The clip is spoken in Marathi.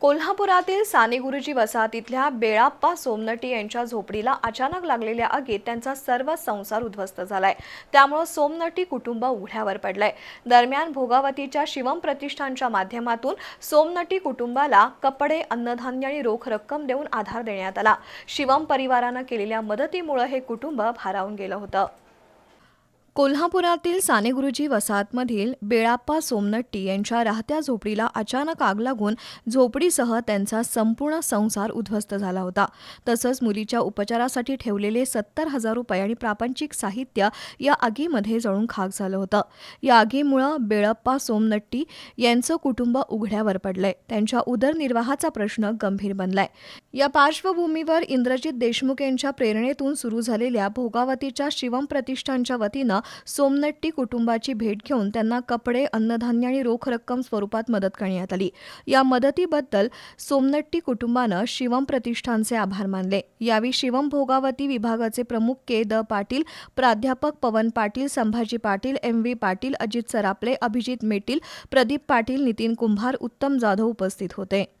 कोल्हापुरातील साने गुरुजी वसाहतीतल्या बेळाप्पा सोमनटी यांच्या झोपडीला अचानक लागलेल्या आगीत त्यांचा सर्व संसार उद्ध्वस्त झालाय. त्यामुळं सोमनटी कुटुंब उघड्यावर पडलंय. दरम्यान भोगावतीच्या शिवम प्रतिष्ठानच्या माध्यमातून सोमनटी कुटुंबाला कपडे अन्नधान्य आणि रोख रक्कम देऊन आधार देण्यात आला. शिवम परिवारानं केलेल्या मदतीमुळे हे कुटुंब भारावून गेलं होतं. कोल्हापुरातील सानेगुरुजी वसाहतमधील बेळाप्पा सोमनट्टी यांच्या राहत्या झोपडीला अचानक आग लागून झोपडीसह त्यांचा संपूर्ण संसार उद्ध्वस्त झाला होता. तसंच मुलीच्या उपचारासाठी ठेवलेले सत्तर हजार रुपये आणि प्रापंचिक साहित्य या आगीमध्ये जळून खाक झालं होतं. या आगीमुळं बेळप्पा सोमनट्टी यांचं कुटुंब उघड्यावर पडलंय. त्यांच्या उदरनिर्वाहाचा प्रश्न गंभीर बनलाय. या पार्श्वभूमीवर इंद्रजित देशमुख यांच्या प्रेरणेतून सुरू झालेल्या भोगावतीच्या शिवम प्रतिष्ठानच्या वतीनं सोमनट्टी कुटुंबाची भेट घेऊन त्यांना कपडे अन्नधान्य आणि रोख रक्कम स्वरूपात मदत करण्यात आली. या मदतीबद्दल सोमनट्टी कुटुंबानं शिवम प्रतिष्ठानचे आभार मानले. यावेळी शिवम भोगावती विभागाचे प्रमुख के. द. पाटील प्राध्यापक पवन पाटील संभाजी पाटील एम. व्ही. पाटील अजित सरापले अभिजित मेटील प्रदीप पाटील नितीन कुंभार उत्तम जाधव उपस्थित होते.